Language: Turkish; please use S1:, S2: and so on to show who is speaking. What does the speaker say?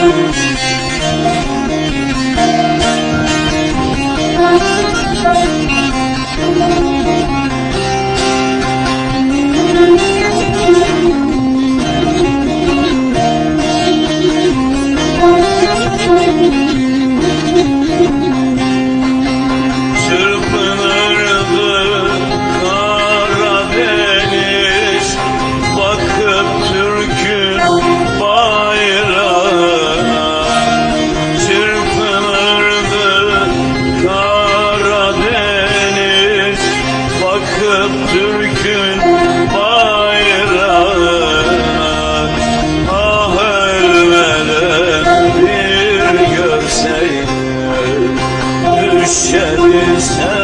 S1: Thank you. Takıp Türk'ün bayrağına Ah ölmeden bir görseydin Düşeriz sen